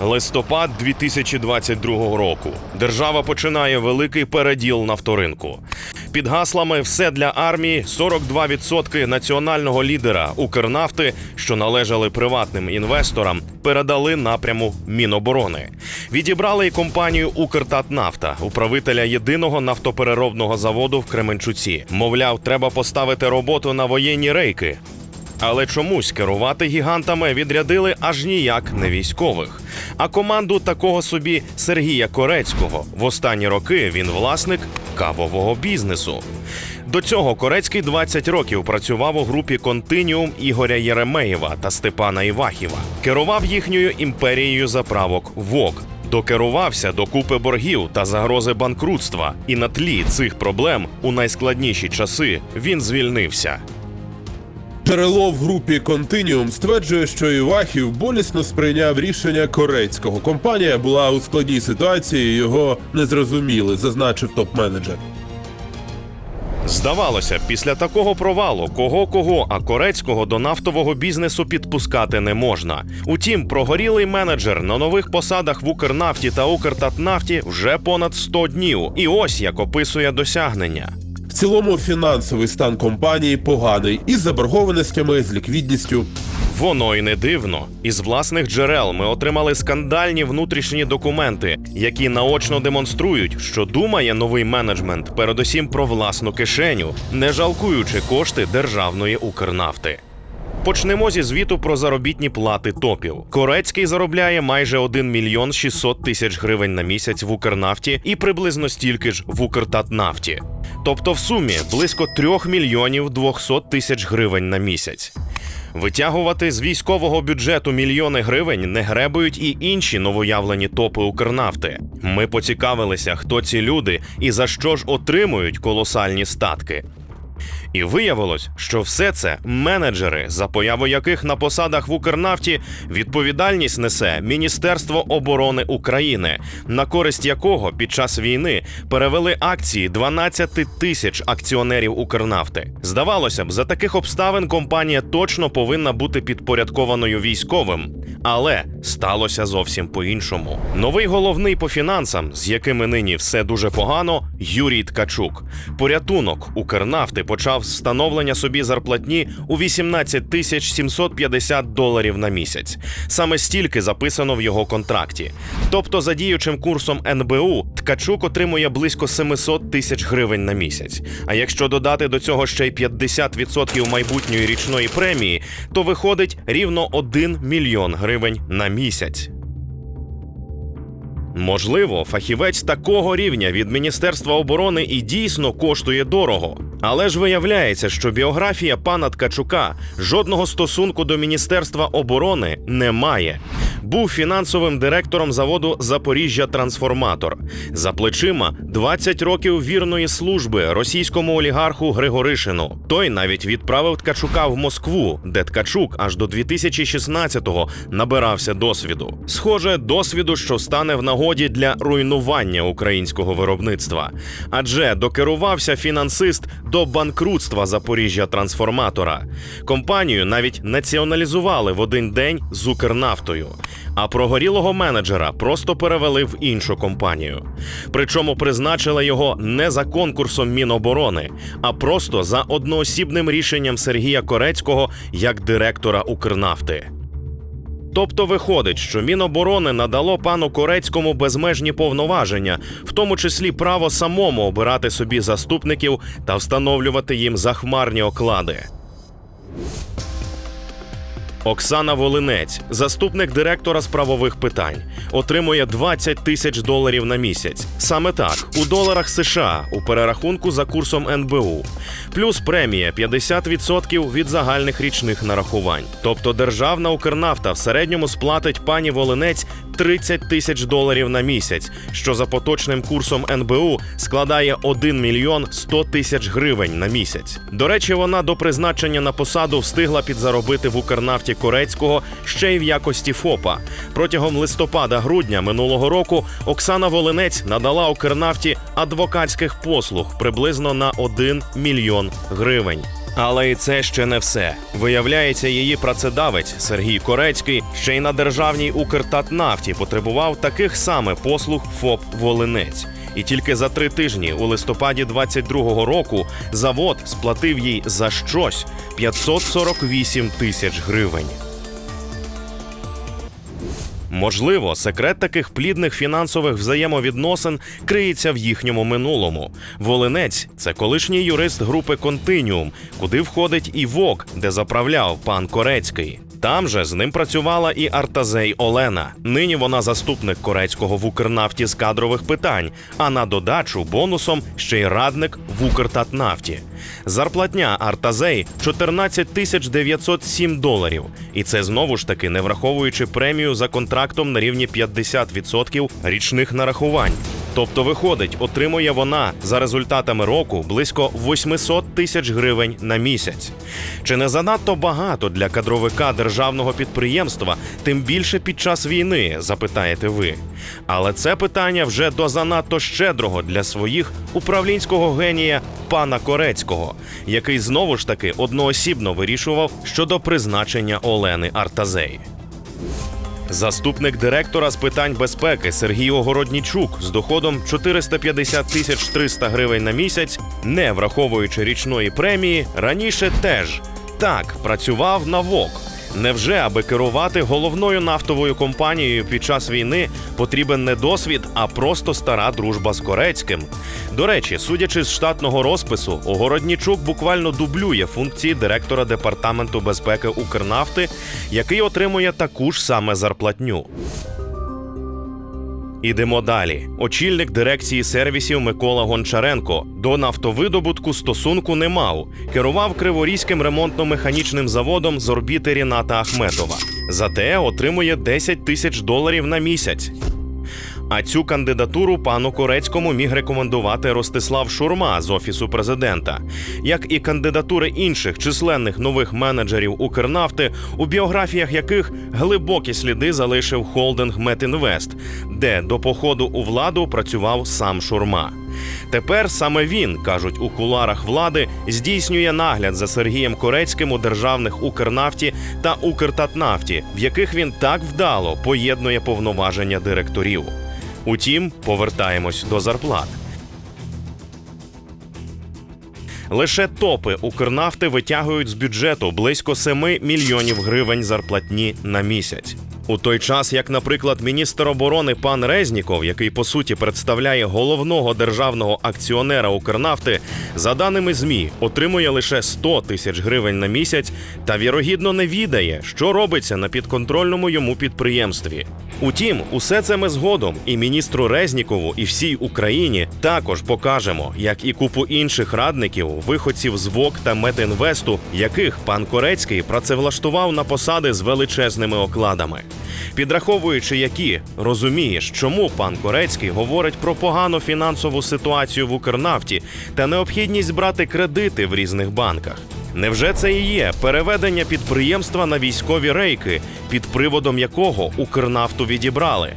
Листопад 2022 року. Держава починає великий переділ нафторинку. Під гаслами Все для армії 42% національного лідера Укрнафти, що належали приватним інвесторам, передали напряму Міноборони. Відібрали й компанію Укртатнафта, управителя єдиного нафтопереробного заводу в Кременчуці. Мовляв, треба поставити роботу на воєнні рейки. Але чомусь керувати гігантами відрядили аж ніяк не військових. А команду такого собі Сергія Корецького в останні роки він власник кавового бізнесу. До цього Корецький 20 років працював у групі Континіум Ігоря Єремеєва та Степана Івахіва. Керував їхньою імперією заправок ВОК. Докерувався до купи боргів та загрози банкрутства, і на тлі цих проблем у найскладніші часи він звільнився. Джерело в групі Континіум стверджує, що Івахів болісно сприйняв рішення корейського. Компанія була у складній ситуації, його не зрозуміли, зазначив топ-менеджер. Здавалося, після такого провалу кого кого, а корецького до нафтового бізнесу підпускати не можна. Утім, прогорілий менеджер на нових посадах в Укрнафті та Укртатнафті вже понад 100 днів. І ось як описує досягнення. Цілому фінансовий стан компанії поганий із заборгованостями, з ліквідністю. Воно й не дивно. Із власних джерел ми отримали скандальні внутрішні документи, які наочно демонструють, що думає новий менеджмент передусім про власну кишеню, не жалкуючи кошти державної Укрнафти. Почнемо зі звіту про заробітні плати топів. Корецький заробляє майже 1 мільйон 600 тисяч гривень на місяць в Укрнафті і приблизно стільки ж в Укртатнафті. Тобто в сумі близько 3 мільйонів 200 тисяч гривень на місяць. Витягувати з військового бюджету мільйони гривень не гребують і інші новоявлені топи Укрнафти. Ми поцікавилися, хто ці люди і за що ж отримують колосальні статки. І виявилось, що все це менеджери, за появу яких на посадах в Укрнафті відповідальність несе Міністерство оборони України, на користь якого під час війни перевели акції 12 тисяч акціонерів Укрнафти. Здавалося б, за таких обставин компанія точно повинна бути підпорядкованою військовим. Але сталося зовсім по-іншому. Новий головний по фінансам, з якими нині все дуже погано, Юрій Ткачук. Порятунок Укрнафти почав з встановлення собі зарплатні у 18 тисяч 750 доларів на місяць. Саме стільки записано в його контракті. Тобто, за діючим курсом НБУ, Ткачук отримує близько 700 тисяч гривень на місяць. А якщо додати до цього ще й 50% майбутньої річної премії, то виходить рівно 1 мільйон гривень на місяць. Можливо, фахівець такого рівня від Міністерства оборони і дійсно коштує дорого. Але ж виявляється, що біографія пана Ткачука жодного стосунку до Міністерства оборони не має. Був фінансовим директором заводу Запоріжжя Трансформатор. За плечима 20 років вірної служби російському олігарху Григоришину. Той навіть відправив Ткачука в Москву, де Ткачук аж до 2016-го набирався досвіду. Схоже, досвіду, що стане в нагоді для руйнування українського виробництва. Адже докерувався фінансист до банкрутства Запоріжжя Трансформатора. Компанію навіть націоналізували в один день з Укрнафтою. А прогорілого менеджера просто перевели в іншу компанію. Причому призначили його не за конкурсом Міноборони, а просто за одноосібним рішенням Сергія Корецького як директора Укрнафти. Тобто виходить, що Міноборони надало пану Корецькому безмежні повноваження, в тому числі право самому обирати собі заступників та встановлювати їм захмарні оклади. Оксана Волинець, заступник директора з правових питань, отримує 20 тисяч доларів на місяць. Саме так, у доларах США у перерахунку за курсом НБУ, плюс премія 50% від загальних річних нарахувань. Тобто державна Укрнафта в середньому сплатить пані Волинець 30 тисяч доларів на місяць, що за поточним курсом НБУ складає 1 мільйон 100 тисяч гривень на місяць. До речі, вона до призначення на посаду встигла підзаробити в Укрнафті Корецького ще й в якості ФОПа. Протягом листопада-грудня минулого року Оксана Волинець надала Укрнафті адвокатських послуг приблизно на 1 мільйон гривень. Але і це ще не все. Виявляється, її працедавець Сергій Корецький ще й на державній Укртатнафті потребував таких саме послуг ФОП Волинець. І тільки за три тижні у листопаді 22-го року завод сплатив їй за щось 548 тисяч гривень. Можливо, секрет таких плідних фінансових взаємовідносин криється в їхньому минулому. Волинець це колишній юрист групи Континіум, куди входить і ВОК, де заправляв пан Корецький. Там же з ним працювала і Артазей Олена. Нині вона заступник Корецького в Укрнафті з кадрових питань, а на додачу бонусом ще й радник в Укртатнафті. Зарплатня Артазей 14 тисяч 907 доларів. І це знову ж таки не враховуючи премію за контрактом на рівні 50% річних нарахувань. Тобто, виходить, отримує вона за результатами року близько 800 тисяч гривень на місяць. Чи не занадто багато для кадровика державного підприємства, тим більше під час війни, запитаєте ви. Але це питання вже до занадто щедрого для своїх управлінського генія пана Корецького, який знову ж таки одноосібно вирішував щодо призначення Олени Артазей. Заступник директора з питань безпеки Сергій Огороднічук з доходом 450 тисяч 300 гривень на місяць, не враховуючи річної премії, раніше теж так працював на ВОК. Невже, аби керувати головною нафтовою компанією під час війни, потрібен не досвід, а просто стара дружба з Корецьким? До речі, судячи з штатного розпису, Огороднічук буквально дублює функції директора департаменту безпеки Укрнафти, який отримує таку ж саме зарплатню. Ідемо далі. Очільник дирекції сервісів Микола Гончаренко до нафтовидобутку стосунку не мав. Керував Криворізьким ремонтно-механічним заводом з орбіти Ріната Ахметова. Зате отримує 10 тисяч доларів на місяць. А цю кандидатуру пану Корецькому міг рекомендувати Ростислав Шурма з офісу президента, як і кандидатури інших численних нових менеджерів Укрнафти, у біографіях яких глибокі сліди залишив холдинг Метінвест, де до походу у владу працював сам Шурма. Тепер саме він, кажуть у куларах влади, здійснює нагляд за Сергієм Корецьким у державних Укрнафті та Укртатнафті, в яких він так вдало поєднує повноваження директорів. Утім, повертаємось до зарплат. Лише топи Укрнафти витягують з бюджету близько 7 мільйонів гривень зарплатні на місяць. У той час, як, наприклад, міністр оборони пан Резніков, який по суті представляє головного державного акціонера Укрнафти, за даними ЗМІ, отримує лише 100 тисяч гривень на місяць та вірогідно не відає, що робиться на підконтрольному йому підприємстві. Утім, усе це ми згодом і міністру Резнікову, і всій Україні також покажемо, як і купу інших радників, виходців з ВОК та Метінвесту, яких пан Корецький працевлаштував на посади з величезними окладами. Підраховуючи, які розумієш, чому пан Корецький говорить про погану фінансову ситуацію в Укрнафті та необхідність брати кредити в різних банках. Невже це і є переведення підприємства на військові рейки, під приводом якого Укрнафту відібрали?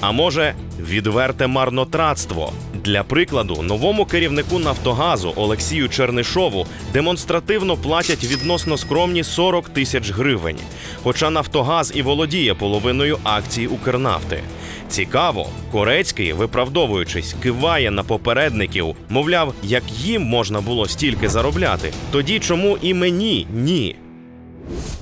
А може, відверте марнотратство? Для прикладу, новому керівнику Нафтогазу Олексію Чернишову демонстративно платять відносно скромні 40 тисяч гривень. Хоча Нафтогаз і володіє половиною акцій Укрнафти. Цікаво, Корецький, виправдовуючись, киває на попередників, мовляв, як їм можна було стільки заробляти, тоді чому і мені ні?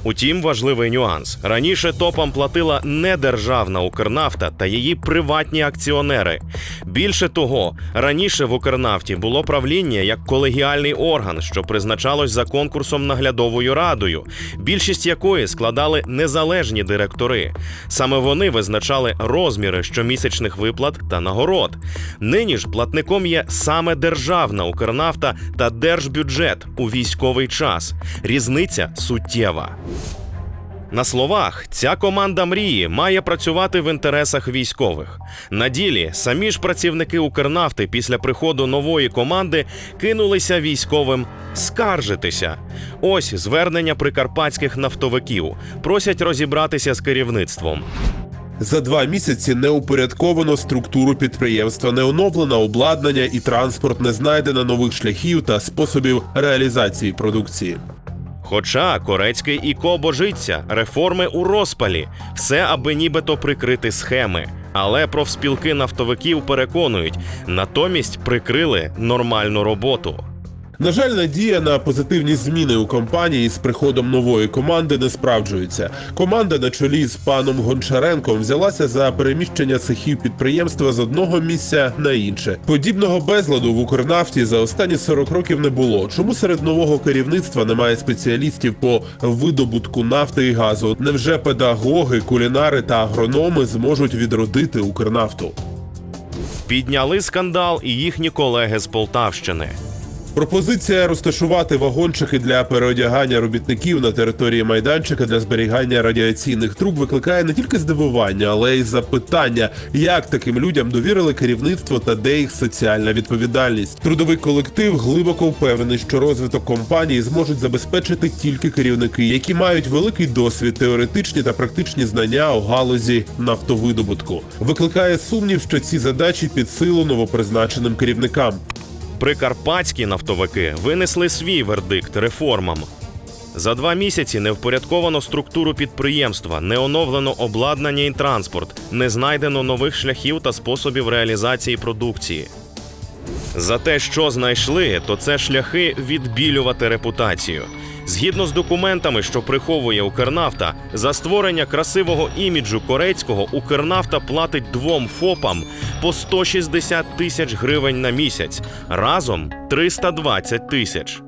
Утім, важливий нюанс: раніше топам платила не державна Укрнафта та її приватні акціонери. Більше того, раніше в Укрнафті було правління як колегіальний орган, що призначалось за конкурсом наглядовою радою, більшість якої складали незалежні директори. Саме вони визначали розміри щомісячних виплат та нагород. Нині ж платником є саме державна Укрнафта та держбюджет у військовий час. Різниця суттєва. На словах, ця команда мрії має працювати в інтересах військових. На ділі самі ж працівники Укрнафти після приходу нової команди кинулися військовим скаржитися. Ось звернення прикарпатських нафтовиків. Просять розібратися з керівництвом. За два місяці не упорядковано структуру підприємства, не оновлено обладнання і транспорт, не знайдено нових шляхів та способів реалізації продукції. Хоча Корецький і Ко божиться, реформи у розпалі, все аби нібито прикрити схеми. Але профспілки нафтовиків переконують, натомість прикрили нормальну роботу. На жаль, надія на позитивні зміни у компанії з приходом нової команди не справджується. Команда на чолі з паном Гончаренком взялася за переміщення цехів підприємства з одного місця на інше. Подібного безладу в Укрнафті за останні 40 років не було. Чому серед нового керівництва немає спеціалістів по видобутку нафти і газу? Невже педагоги, кулінари та агрономи зможуть відродити Укрнафту? Підняли скандал і їхні колеги з Полтавщини. Пропозиція розташувати вагончики для переодягання робітників на території майданчика для зберігання радіаційних труб викликає не тільки здивування, але й запитання, як таким людям довірили керівництво та де їх соціальна відповідальність. Трудовий колектив глибоко впевнений, що розвиток компанії зможуть забезпечити тільки керівники, які мають великий досвід, теоретичні та практичні знання у галузі нафтовидобутку. Викликає сумнів, що ці задачі під силу новопризначеним керівникам. Прикарпатські нафтовики винесли свій вердикт реформам. За два місяці не впорядковано структуру підприємства, не оновлено обладнання і транспорт, не знайдено нових шляхів та способів реалізації продукції. За те, що знайшли, то це шляхи відбілювати репутацію. Згідно з документами, що приховує Укрнафта, за створення красивого іміджу корейського Укрнафта платить двом ФОПам по 160 тисяч гривень на місяць, разом 320 тисяч.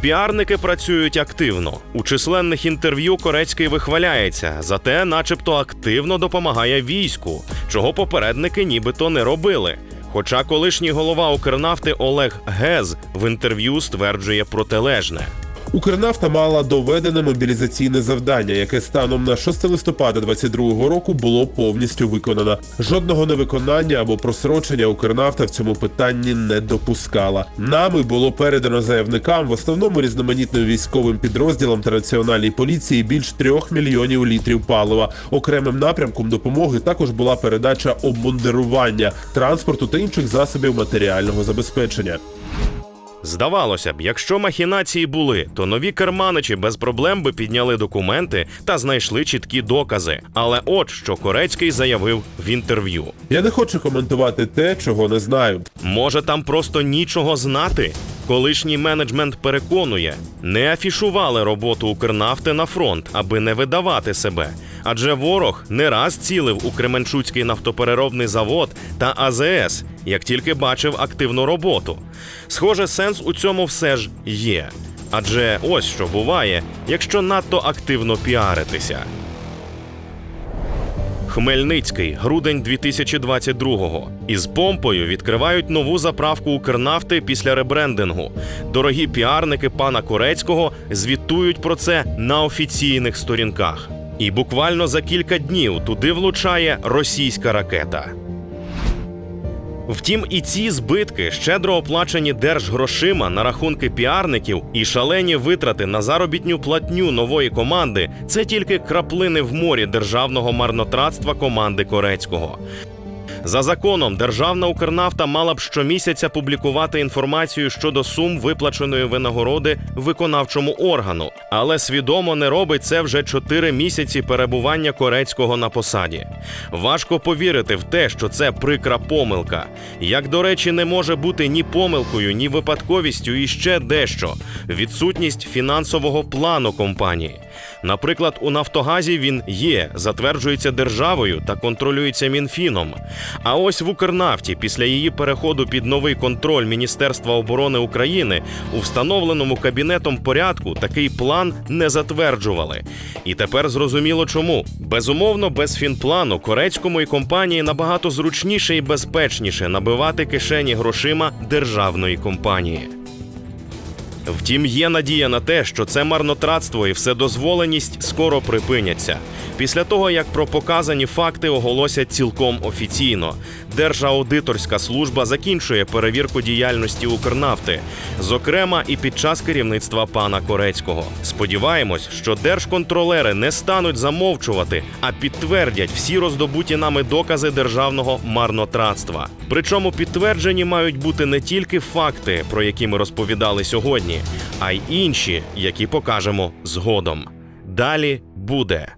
Піарники працюють активно. У численних інтерв'ю Корецький вихваляється, зате, начебто, активно допомагає війську, чого попередники нібито не робили. Хоча колишній голова Укрнафти Олег Гез в інтерв'ю стверджує протилежне. Укрнафта мала доведене мобілізаційне завдання, яке станом на 6 листопада 2022 року було повністю виконано. Жодного невиконання або просрочення Укрнафта в цьому питанні не допускала. Нами було передано заявникам, в основному різноманітним військовим підрозділам та національній поліції більш трьох мільйонів літрів палива. Окремим напрямком допомоги також була передача обмундирування, транспорту та інших засобів матеріального забезпечення. Здавалося б, якщо махінації були, то нові керманичі без проблем би підняли документи та знайшли чіткі докази. Але от що Корецький заявив в інтерв'ю: Я не хочу коментувати те, чого не знаю. може там просто нічого знати. Колишній менеджмент переконує, не афішували роботу Укрнафти на фронт, аби не видавати себе. Адже ворог не раз цілив у Кременчуцький нафтопереробний завод та АЗС, як тільки бачив активну роботу. Схоже, сенс у цьому все ж є. Адже ось що буває, якщо надто активно піаритися. Хмельницький, грудень 2022-го. Із помпою відкривають нову заправку Укрнафти після ребрендингу. Дорогі піарники пана Корецького звітують про це на офіційних сторінках. І буквально за кілька днів туди влучає російська ракета. Втім, і ці збитки, щедро оплачені держгрошима на рахунки піарників і шалені витрати на заробітню платню нової команди це тільки краплини в морі державного марнотратства команди Корецького. За законом, державна Укрнафта мала б щомісяця публікувати інформацію щодо сум виплаченої винагороди виконавчому органу, але свідомо не робить це вже 4 місяці перебування корецького на посаді. Важко повірити в те, що це прикра помилка. Як до речі, не може бути ні помилкою, ні випадковістю і ще дещо відсутність фінансового плану компанії. Наприклад, у Нафтогазі він є, затверджується державою та контролюється Мінфіном. А ось в Укрнафті, після її переходу під новий контроль Міністерства оборони України, у встановленому кабінетом порядку такий план не затверджували. І тепер зрозуміло чому. Безумовно, без фінплану корецькому і компанії набагато зручніше і безпечніше набивати кишені грошима державної компанії. Втім, є надія на те, що це марнотратство і вседозволеність скоро припиняться. Після того, як про показані факти оголосять цілком офіційно, Держаудиторська служба закінчує перевірку діяльності Укрнафти, зокрема і під час керівництва пана Корецького. Сподіваємось, що держконтролери не стануть замовчувати, а підтвердять всі роздобуті нами докази державного марнотратства. Причому підтверджені мають бути не тільки факти, про які ми розповідали а й інші, які покажемо згодом. Далі буде.